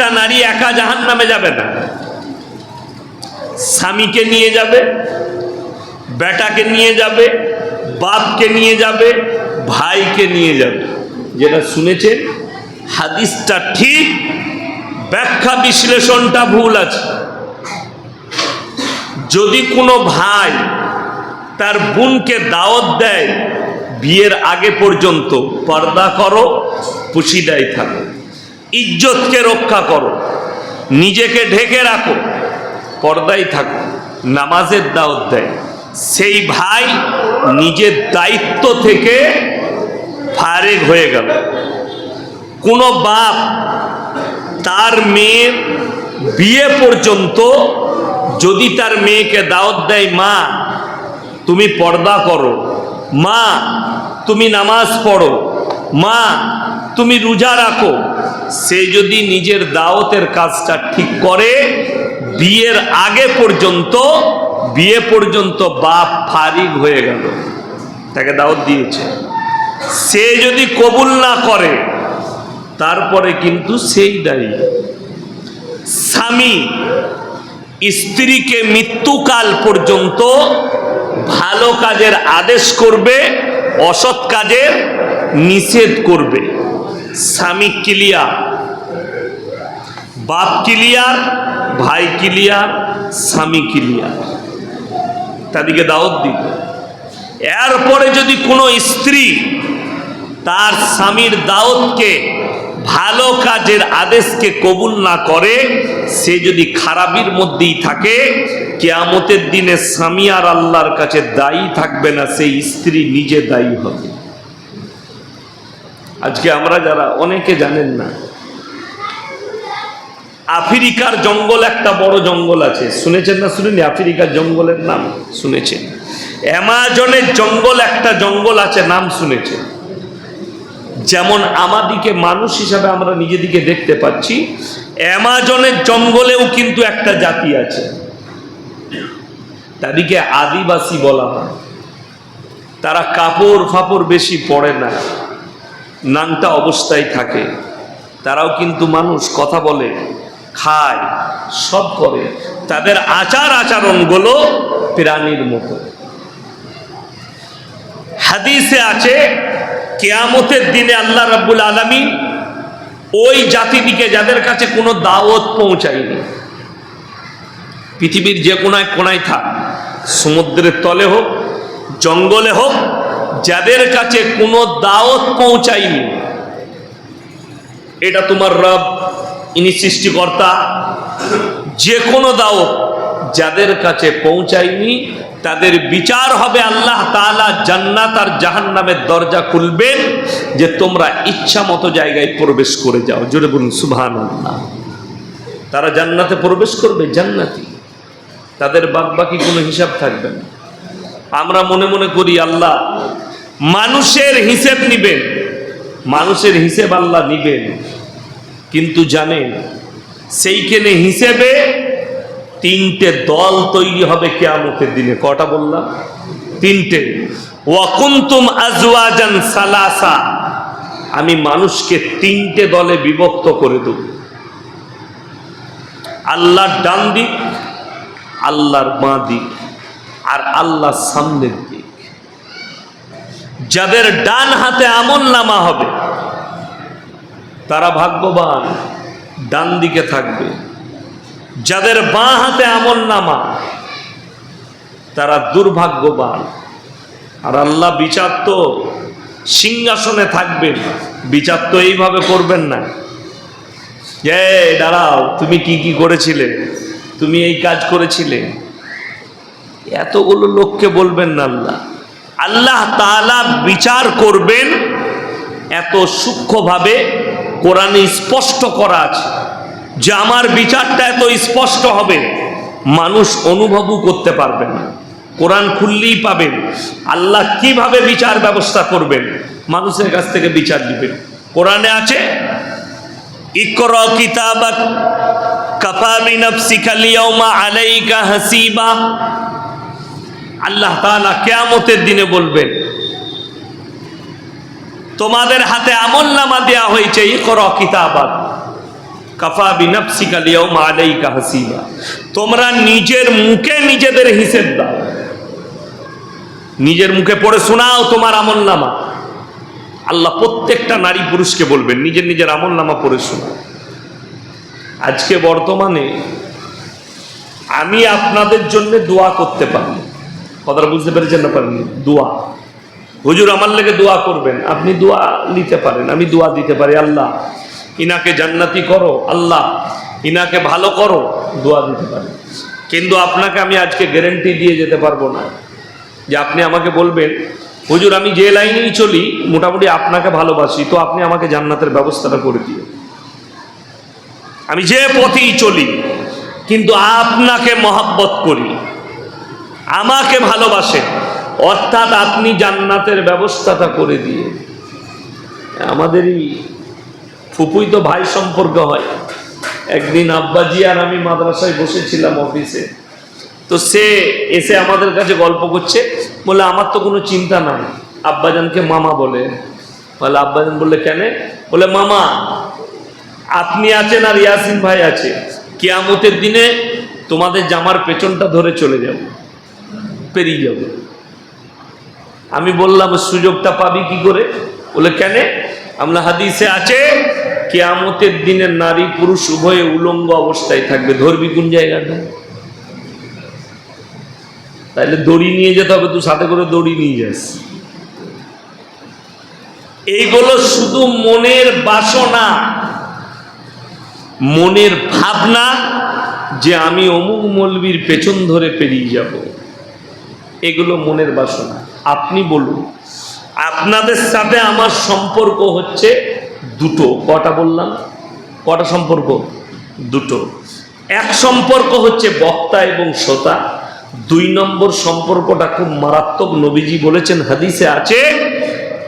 একটা নারী একা জাহান নামে যাবে না। স্বামীকে নিয়ে যাবে, বেটাকে নিয়ে যাবে, বাপকে নিয়ে যাবে, ভাইকে নিয়ে যাবে। যেটা শুনেছেন, হাদিসটা ঠিক, ব্যাখ্যা বিশ্লেষণটা ভুল আছে। যদি কোনো ভাই তার বোনকে দাওয়াত দেয়, বিয়ের আগে পর্যন্ত, পর্দা করো, পুশিদায় থাকো। ইজ্জতকে রক্ষা করো। নিজেকে ঢেকে রাখো। পর্দায় থাকো। নামাজের দাওয়াত দেয়। সেই ভাই নিজের দায়িত্ব থেকে ফারেক হয়ে গেল। কোনো বাপ তার মেয়ের বিয়ে পর্যন্ত যদি তার মেয়েকে দাওয়াত দেয়, মা, তুমি পর্দা করো। মা, তুমি নামাজ পড়ো। মা, তুমি রোজা রাখো। সে যদি নিজের দাওয়াতের কাজটা ঠিক করে, বিয়ের আগে পর্যন্ত, বিয়ে পর্যন্ত বাপ ফারিগ হয়ে গেল। তাকে দাওয়াত দিয়েছে। সে যদি কবুল না করে, তারপরে কিন্তু সেই দায়ী। স্বামী স্ত্রীকে মৃত্যুকাল পর্যন্ত ভালো কাজের আদেশ করবে, অসৎ কাজের নিষেধ করবে। স্বামী ক্লিয়ার বাপ ক্লিয়ার ভাই ক্লিয়ার স্বামী ক্লিয়ার তাদেরকে দাওয়াত দিবে এরপরে যদি কোনো স্ত্রী তার স্বামীর দাওয়াতকে ভালো কাজের আদেশকে কবুল না করে, সে যদি খারাপির মধ্যেই থাকে, কেয়ামতের দিনে স্বামী আর আল্লাহর কাছে দায়ী থাকবে না, সেই স্ত্রী নিজে দায়ী হবে। আজকে আমরা যারা, অনেকে জানেন না। আফ্রিকার জঙ্গল একটা বড় জঙ্গল আছে। শুনেছেন না শুনেনি? আফ্রিকার জঙ্গলের নাম শুনেছেন। অ্যামাজনের জঙ্গল একটা জঙ্গল আছে, নাম শুনেছেন। যেমন আমাদিকে মানুষ হিসাবে আমরা নিজেদিকে দেখতে পাচ্ছি, অ্যামাজনের জঙ্গলেও কিন্তু একটা জাতি আছে। তাদেরকে আদিবাসী বলা হয়। তারা কাপড় ফাপড় বেশি পরে না। নাংটা অবস্থায় থাকে। তারাও কিন্তু মানুষ, কথা বলে, খায়, সব করে। তাদের আচার আচরণগুলো প্রাণীর মতো। হাদিসে আছে, কেয়ামতের দিনে আল্লাহ রাব্বুল আলমী ওই জাতিটিকে যাদের কাছে কোনো দাওয়াত পৌঁছায়নি, পৃথিবীর যে কোনায় কোনায় থাক, সমুদ্রের তলে হোক, জঙ্গলে হোক যাদের কাছে কোনো দাওয়াত পৌঁছায়নি, এটা তোমার রব, ইনি সৃষ্টিকর্তা যে কোনো দাওয়াত যাদের কাছে পৌঁছায়নি, তাদের বিচার হবে আল্লাহ তাআলা জান্নাত আর জাহান্নামের দরজা খুলবেন, যে তোমরা ইচ্ছা মতো জায়গায় প্রবেশ করে যাও। জোরে বলুন আল্লাহ তারা জান্নাতে প্রবেশ করবে, জান্নাতি। তাদের বাদ বাকি কোনো হিসাব থাকবে না। আমরা মনে মনে করি, আল্লাহ মানুষের হিসেব নিবেন। মানুষের হিসেব আল্লাহ নিবেন। কিন্তু জানেন, সেইখানে হিসেবে তিনটে দল তৈরি হবে কেয়ামতের দিনে। কটা বললাম? তিনটে। ওয়াকুন্তুম আজওয়াজান সালাসা। আমি মানুষকে তিনটে দলে বিভক্ত করে দেব। আল্লাহর ডান দিক, আল্লাহর বাঁ দিক, আর আল্লাহর সামনের দিক। যাদের ডান হাতে আমল নামা হবে, তারা ভাগ্যবান, ডান দিকে থাকবে। যাদের বাঁ হাতে আমল নামা, তারা দুর্ভাগ্যবান। আর আল্লাহ বিচার তো সিংহাসনে থাকবেন, বিচার তো এইভাবে করবেন না। এ, দাঁড়াও, তুমি কি কি করেছিলে? তুমি এই কাজ করেছিলে? এতগুলো লোককে বলবেন না আল্লাহ। আল্লাহ তাআলা বিচার করবেন, এত সূক্ষ্মভাবে কোরআনে স্পষ্ট করা আছে যে আমার বিচারটা এত স্পষ্ট হবে, মানুষ অনুভবও করতে পারবে না। কোরআন খুললেই পাবেন, আল্লাহ কীভাবে বিচার ব্যবস্থা করবেন, মানুষের কাছ থেকে বিচার দিবেন কোরআনে আছে, ইকর কিতাবাক কাফা আলাইকা হাসিবা। আল্লাহ তালা কেয়ামতের দিনে বলবেন, তোমাদের হাতে আমল নামা দেওয়া হয়েছে, ইকর কিতাবাক কাফা বিনাফসিকা লিয়াউমা আলাইকা হাসিবা। তোমরা নিজের মুখে নিজেদের হিসেব দাও। নিজের মুখে পড়ে শোনাও তোমার আমল নামা। আল্লাহ প্রত্যেকটা নারী পুরুষকে বলবেন, নিজের নিজের আমল নামা পড়ে শোনাও। আজকে বর্তমানে আমি আপনাদের জন্য দোয়া করতে পারি। কথাটা বুঝতে পেরেছেন না পারেন দোয়া। হুজুর আমার লেগে দোয়া করবেন। আপনি দোয়া নিতে পারেন, আমি দোয়া দিতে পারি, আল্লাহ। ইনাকে জান্নাতি করো, আল্লাহ। ইনাকে ভালো করো, দোয়া দিতে পারি। কিন্তু আপনাকে আমি আজকে গ্যারেন্টি দিয়ে যেতে পারব না। যে আপনি আমাকে বলবেন, হুজুর, আমি যে লাইনেই চলি, মোটামুটি আপনাকে ভালোবাসি, তো আপনি আমাকে জান্নাতের ব্যবস্থাটা করে দিও আমি যে পথেই চলি, কিন্তু আপনাকে মহাব্বত করি। আমাকে ভালোবাসে। অর্থাৎ আপনি জান্নাতের ব্যবস্থাটা করে দিয়ে। আমাদেরই ফুপুই তো ভাই সম্পর্ক হয়। একদিন আব্বাজি আর আমি মাদ্রাসায় বসেছিলাম অফিসে। তো সে এসে আমাদের কাছে গল্প করছে। বলে, আমার তো কোনো চিন্তা নাই। আব্বাজানকে মামা বলে। বলে, আব্বাজান বললে, কেন? বলে, মামা, আপনি আছেন আর ইয়াসিন ভাই আছে। কেয়ামতের দিনে তোমাদের জামার পেছনটা ধরে চলে যাব। পেরিয়ে যাব। আমি বললাম, সুযোগটা পাবি কি করে? বলে, কেন? আমরা হাদিসে আছে, কিয়ামতের দিনে নারী পুরুষ উভয়ে উলঙ্গ অবস্থায় থাকবে। ধরবি কোন জায়গাটা? তাইলে দড়ি নিয়ে যেতে হবে, তুই সাথে করে দড়ি নিয়ে যাস। এইগুলো শুধু মনের বাসনা, মনের ভাবনা যে আমি অমুক মলবির পেছন ধরে পেরিয়ে যাব। এগুলো মনের বাসনা। আপনি বলুন, আপনাদের সাথে আমার সম্পর্ক হচ্ছে দুটো। কটা বললাম? কটা সম্পর্ক? দুটো। এক সম্পর্ক হচ্ছে বক্তা এবং শ্রোতা। দুই নম্বর সম্পর্কটা খুব মারাত্মক, নবীজি বলেছেন, হাদিসে আছে,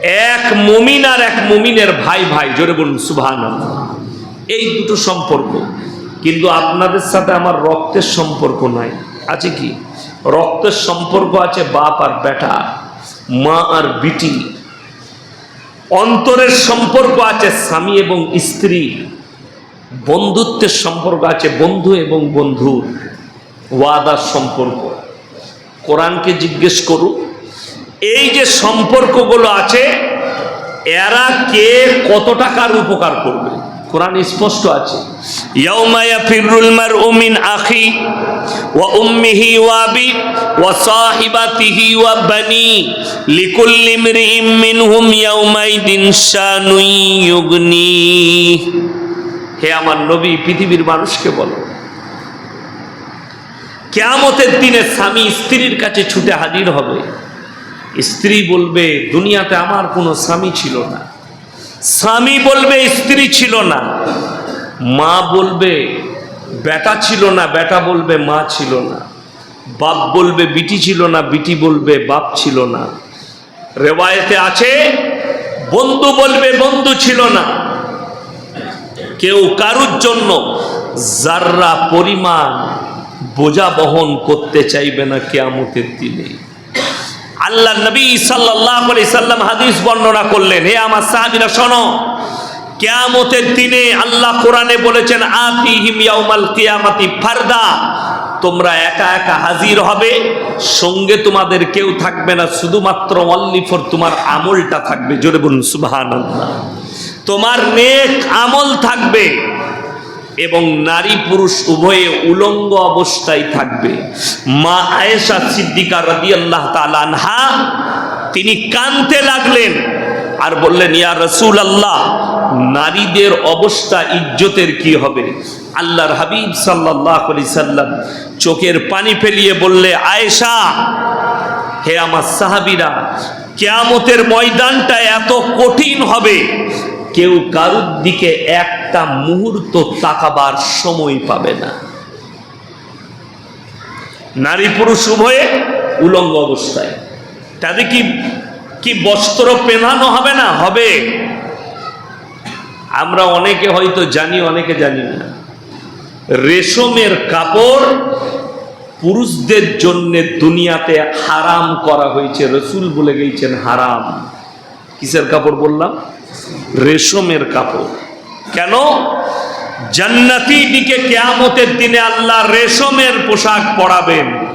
এক মমিন আর এক মমিনের ভাই ভাই। জোরে বলুন সুভান এই দুটো সম্পর্ক। কিন্তু আপনাদের সাথে আমার রক্তের সম্পর্ক নাই। আছে কি? রক্তের সম্পর্ক আছে বাপ আর বেটা, মা আর বিটি। অন্তরের সম্পর্ক আছে স্বামী এবং স্ত্রী। বন্ধুত্বের সম্পর্ক আছে বন্ধু এবং বন্ধু। ওয়াদার সম্পর্ক। কোরআনকে জিজ্ঞেস করুন এই যে সম্পর্কগুলো আছে, এরা কে কত টাকার উপকার করবে? কোরআন স্পষ্ট আছে। ইয়াউমা ইয়াফিরুল মারউ মিন আখি ওয়া উম্মিহি ওয়া আবি ওয়া সাহিবাতিহি ওয়া বানি লিকুল্লি ইমরিইম মিনহুম ইয়াউমাইদিন শানুই ইউগনি। হে আমার নবী পৃথিবীর মানুষকে বলো। কেয়ামতের দিনে স্বামী স্ত্রীর কাছে ছুটে হাজির হবে। স্ত্রী বলবে দুনিয়াতে আমার কোনো স্বামী ছিল না। স্বামী বলবে, স্ত্রী ছিল না। মা বলবে, বেটা ছিল না, বেটা বলবে, মা ছিল না। বাপ বলবে, বিটি ছিল না, বিটি বলবে, বাপ ছিল না। রেওয়ায়েতে আছে, বন্ধু বলবে, বন্ধু ছিল না। কেউ কারুর জন্য যার্রা পরিমাণ বোঝা বহন করতে চাইবে না কেয়ামতের দিনে। আল্লাহ নবী সাল্লাম হাদিস বর্ণনা করলেন, হে আমার সাহাবীরা, শোনো, কেয়ামতের দিনে আল্লাহ কোরআনে বলেছেন ফারদা তোমরা একা একা হাজির হবে, সঙ্গে তোমাদের কেউ থাকবে না, শুধুমাত্র অনলি ফর তোমার আমলটা থাকবে। জোরে বলুন, সুবহানাল্লাহ। তোমার নেক আমল থাকবে এবং নারী পুরুষ উভয়ে উলঙ্গ অবস্থায় থাকবে। মা আয়েশা সিদ্দিকা রাদি আল্লাহ তালানহা তিনি কানতে লাগলেন আর বললেন, ইয়া রসুল আল্লাহ নারীদের অবস্থা ইজ্জতের কি হবে? আল্লাহর হাবিব সাল্লাহ সাল্লাম চোখের পানি ফেলিয়ে বললে, আয়েশা, হে আমার সাহাবিরা, কেয়ামতের ময়দানটা এত কঠিন হবে কেউ কারুর দিকে একটা মুহূর্ত তাকাবার সময় পাবে না। নারী পুরুষ উভয়ে উলঙ্গ অবস্থায়। তাদের কি কি বস্ত্র পেনানো হবে না? হবে। আমরা অনেকে হয়তো জানি, অনেকে জানি না। রেশমের কাপড় পুরুষদের জন্য দুনিয়াতে হারাম করা হয়েছে। রসুল বলে গেছেন হারাম। কিসের কাপড় বললাম? রেশমের কাপড়। কেন? জান্নাতি দিকে কেয়ামতের দিনে আল্লাহ রেশমের পোশাক পরাবেন।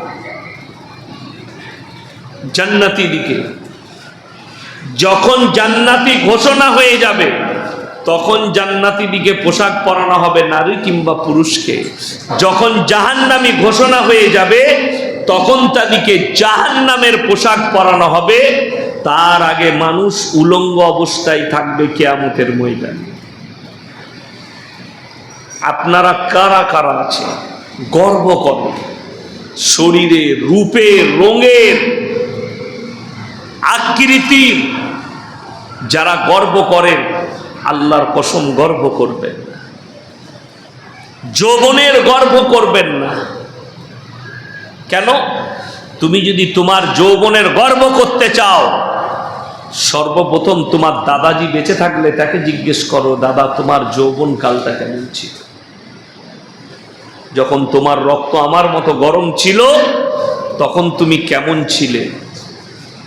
জান্নাতি দিকে। যখন জান্নাতি ঘোষণা হয়ে যাবে, তখন জান্নাতি দিকে পোশাক পরানো হবে নারী কিংবা পুরুষকে। যখন জাহান্নামি ঘোষণা হয়ে যাবে, তখন তাদেরকে জাহান্নামের পোশাক পরানো হবে তার আগে মানুষ উলঙ্গ অবস্থায় থাকবে কেয়ামতের ময়দানে। আপনারা কারা কারা আছে? গর্ব করেন শরীরে, রূপে, রঙের আকৃতির যারা গর্ব করেন আল্লাহর কসম গর্ব করবেন যৌবনের গর্ব করবেন না। কেন? তুমি যদি তোমার যৌবনের গর্ব করতে চাও সর্বপ্রথম তোমার দাদাজি বেঁচে থাকলে তাকে জিজ্ঞেস করো, দাদা, তোমার যৌবন কালটা কেমন ছিল? যখন তোমার রক্ত আমার মতো গরম ছিল, তখন তুমি কেমন ছিলে?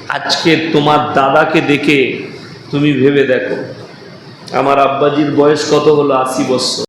আজকে তোমার দাদাকে দেখে তুমি ভেবে দেখো। আমার আব্বাজির বয়স কত হলো? আশি বছর।